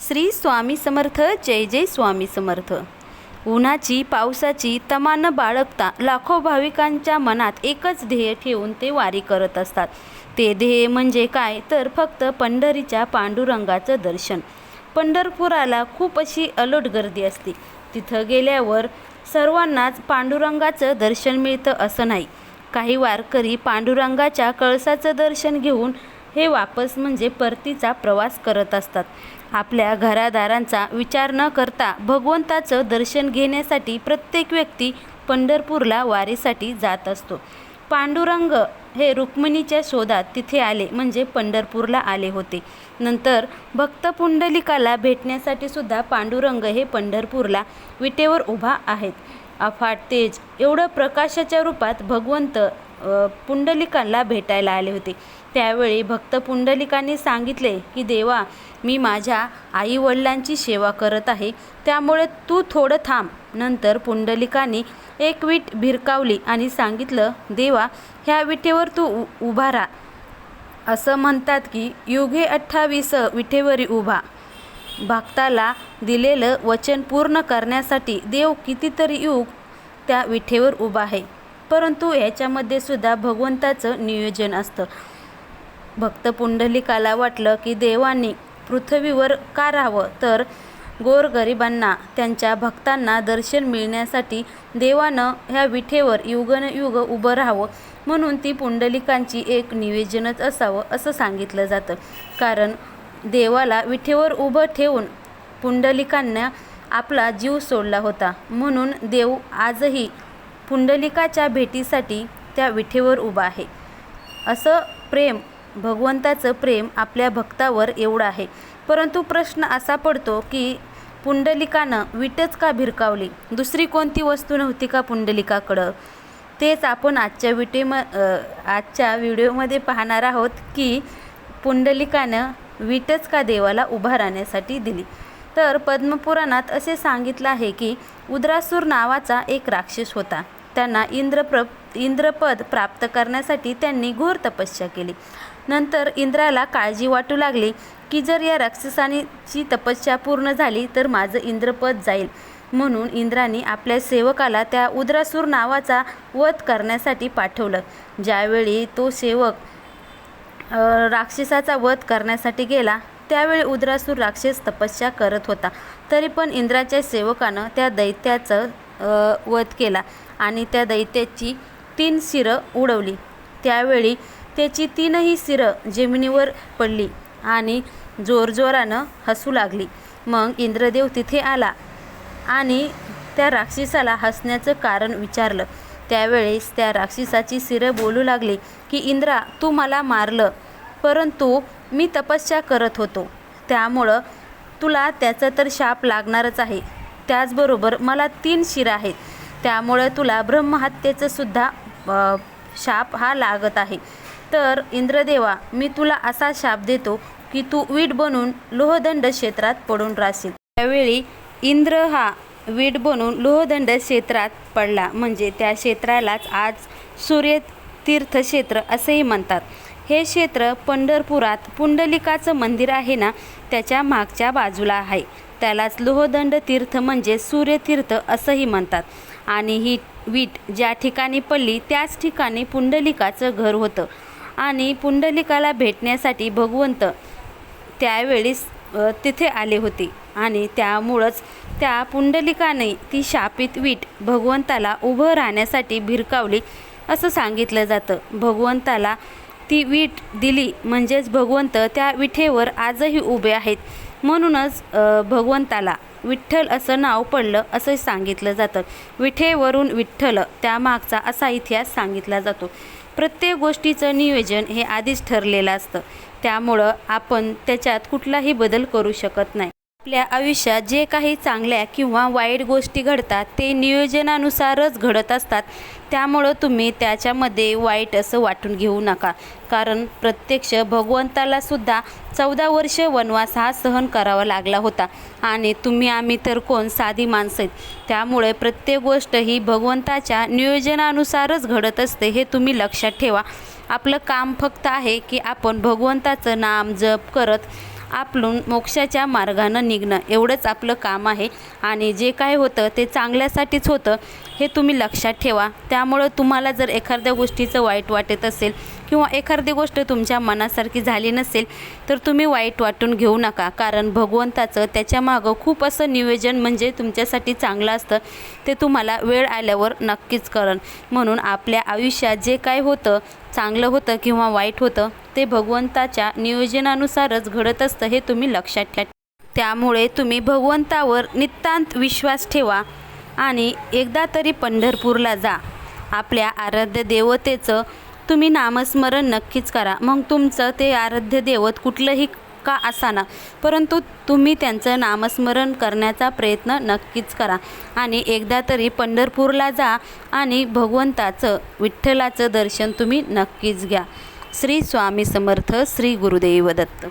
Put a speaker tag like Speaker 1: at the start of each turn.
Speaker 1: श्री स्वामी समर्थ जय जय स्वामी समर्थ. उन्हाची पावसाची तमानं बाळगता लाखो भाविकांच्या मनात एकच ध्येय ठेवून ते वारी करत असतात. ते ध्येय म्हणजे काय? तर फक्त पंढरीच्या पांडुरंगाचं दर्शन. पंढरपुराला खूप अशी अलोट गर्दी असते. तिथं गेल्यावर सर्वांनाच पांडुरंगाचं दर्शन मिळतं असं नाही. काही वारकरी पांडुरंगाच्या कळसाचं दर्शन घेऊन हे वापस म्हणजे परतीचा प्रवास करत असतात. आपल्या घरादारांचा विचार न करता भगवंताचं दर्शन घेण्यासाठी प्रत्येक व्यक्ती पंढरपूरला वारीसाठी जात असतो. पांडुरंग हे रुक्मिणीच्या शोधात तिथे आले म्हणजे पंढरपूरला आले होते. नंतर भक्त पुंडलिकाला भेटण्यासाठी सुद्धा पांडुरंग हे पंढरपूरला विटेवर उभा आहेत. अफाट तेज एवढं प्रकाशाच्या रूपात भगवंत पुंडलिकांना भेटायला आले होते. त्यावेळी भक्त पुंडलिकांनी सांगितले की देवा मी माझ्या आई वडिलांची सेवा करत आहे. त्यामुळे तू थोडं थांब. नंतर पुंडलिकांनी एक वीट भिरकावली आणि सांगितलं देवा ह्या विटेवर तू उ उभा राहा. असं म्हणतात की युगे अठ्ठावीस विटेवरी उभा. भक्ताला दिलेलं वचन पूर्ण करण्यासाठी देव कितीतरी युग त्या विठेवर उभा आहे. परंतु ह्याच्यामध्ये सुद्धा भगवंताचं नियोजन असतं. भक्त पुंडलिकाला वाटलं की देवांनी पृथ्वीवर का राहावं तर गोरगरिबांना त्यांच्या भक्तांना दर्शन मिळण्यासाठी देवानं ह्या विठेवर युगनयुग उभं राहावं म्हणून ती पुंडलिकांची एक नियोजनच असावं असं सांगितलं जातं. कारण देवाला विठेवर उभं ठेवून पुंडलिकांना आपला जीव सोडला होता. म्हणून देव आजही पुंडलिकाच्या भेटीसाठी त्या विठेवर उभा आहे. असं प्रेम भगवंताचं प्रेम आपल्या भक्तावर एवढं आहे. परंतु प्रश्न असा पडतो की पुंडलिकानं विटच का भिरकावली? दुसरी कोणती वस्तू नव्हती का पुंडलिकाकडं? तेच आपण आजच्या विटेम आजच्या व्हिडिओमध्ये पाहणार आहोत की पुंडलिकानं विटच का देवाला उभा राहण्यासाठी दिली? तर पद्मपुराणात असे सांगितलं आहे की उद्रासूर नावाचा एक राक्षस होता. त्यांना इंद्रप्र इंद्रपद प्राप्त करण्यासाठी त्यांनी घोर तपस्या केली. नंतर इंद्राला काळजी वाटू लागली की जर या राक्षसानीची तपस्या पूर्ण झाली तर माझं इंद्रपद जाईल. म्हणून इंद्राने आपल्या सेवकाला त्या उद्रासूर नावाचा वध करण्यासाठी पाठवलं. ज्यावेळी तो सेवक राक्षसाचा वध करण्यासाठी गेला त्यावेळी उद्रासूर राक्षस तपस्या करत होता. तरी पण इंद्राच्या सेवकानं त्या दैत्याचं वध केला. आणि त्या दैत्याची तीन सिरं उडवली. त्यावेळी त्याची तीनही सिरं जमिनीवर पडली आणि जोरजोरानं हसू लागली. मग इंद्रदेव तिथे आला आणि त्या राक्षसाला हसण्याचं कारण विचारलं. त्यावेळेस त्या राक्षसाची सिरं बोलू लागली की इंद्रा तू मला मारलं परंतु मी तपस्या करत होतो. त्यामुळं तुला त्याचा तर शाप लागणारच आहे. त्याचबरोबर मला तीन शिरा आहेत. त्यामुळं तुला ब्रह्महत्येचं सुद्धा शाप हा लागत आहे. तर इंद्रदेवा मी तुला असा शाप देतो की तू वीट बनून लोहदंड क्षेत्रात पडून राहशील. त्यावेळी इंद्र हा वीट बनून लोहदंड क्षेत्रात पडला. म्हणजे त्या क्षेत्रालाच आज सूर्य तीर्थक्षेत्र असेही म्हणतात. हे क्षेत्र पंढरपुरात पुंडलिकाचं मंदिर आहे ना त्याच्या मागच्या बाजूला आहे. त्यालाच लोहदंड तीर्थ म्हणजे सूर्यतीर्थ असंही म्हणतात. आणि ही वीट ज्या ठिकाणी पडली त्याच ठिकाणी पुंडलिकाचं घर होतं. आणि पुंडलिकाला भेटण्यासाठी भगवंत त्यावेळेस तिथे आले होते. आणि त्यामुळंच त्या पुंडलिकाने ती शापित वीट भगवंताला उभं राहण्यासाठी भिरकावली असं सांगितलं जातं. भगवंताला ती वीट दिली म्हणजेच भगवंत त्या विठेवर आजही उभे आहेत. म्हणूनच भगवंताला विठ्ठल असं नाव पडलं असं सांगितलं जातं. विठेवरून विठ्ठल त्यामागचा असा इतिहास सांगितला जातो. प्रत्येक गोष्टीचं नियोजन हे आधीच ठरलेलं असतं. त्यामुळं आपण त्याच्यात कुठलाही बदल करू शकत नाही. आपल्या आयुष्यात जे काही चांगल्या किंवा वाईट गोष्टी घडतात ते नियोजनानुसारच घडत असतात. त्यामुळं तुम्ही त्याच्यामध्ये वाईट असं वाटून घेऊ नका. कारण प्रत्यक्ष भगवंतालासुद्धा चौदा वर्ष वनवास हा सहन करावा लागला होता. आणि तुम्ही आम्ही तर कोण? साधी माणसं आहेत. त्यामुळे प्रत्येक गोष्ट ही भगवंताच्या नियोजनानुसारच घडत असते हे तुम्ही लक्षात ठेवा. आपलं काम फक्त आहे की आपण भगवंताचं नाम जप करत आपलून मोक्षाच्या मार्गानं निघणं. एवढंच आपलं काम आहे. आणि जे काय होतं ते चांगल्यासाठीच होतं हे तुम्ही लक्षात ठेवा. त्यामुळं तुम्हाला जर एखाद्या गोष्टीचं वाईट वाटत असेल किंवा एखादी गोष्ट तुमच्या मनासारखी झाली नसेल तर तुम्ही वाईट वाटून घेऊ नका. कारण भगवंताचं त्याच्यामागं खूप असं नियोजन म्हणजे तुमच्यासाठी चांगलं असतं. ते तुम्हाला वेळ आल्यावर नक्कीच करण म्हणून आपल्या आयुष्यात जे काय होतं चांगलं होतं किंवा वाईट होतं ते भगवंताच्या नियोजनानुसारच घडत असतं हे तुम्ही लक्षात ठेवा. त्यामुळे तुम्ही भगवंतावर नितांत विश्वास ठेवा आणि एकदा तरी पंढरपूरला जा. आपल्या आराध्य देवतेचं तुम्ही नामस्मरण नक्कीच करा. मग तुमचं ते आराध्य देवत कुठलंही का असाना परंतु तुम्ही त्यांचं नामस्मरण करण्याचा प्रयत्न नक्कीच करा. आणि एकदा तरी पंढरपूरला जा आणि भगवंताचं विठ्ठलाचं दर्शन तुम्ही नक्कीच घ्या. श्री स्वामी समर्थ श्री गुरुदेव दत्त.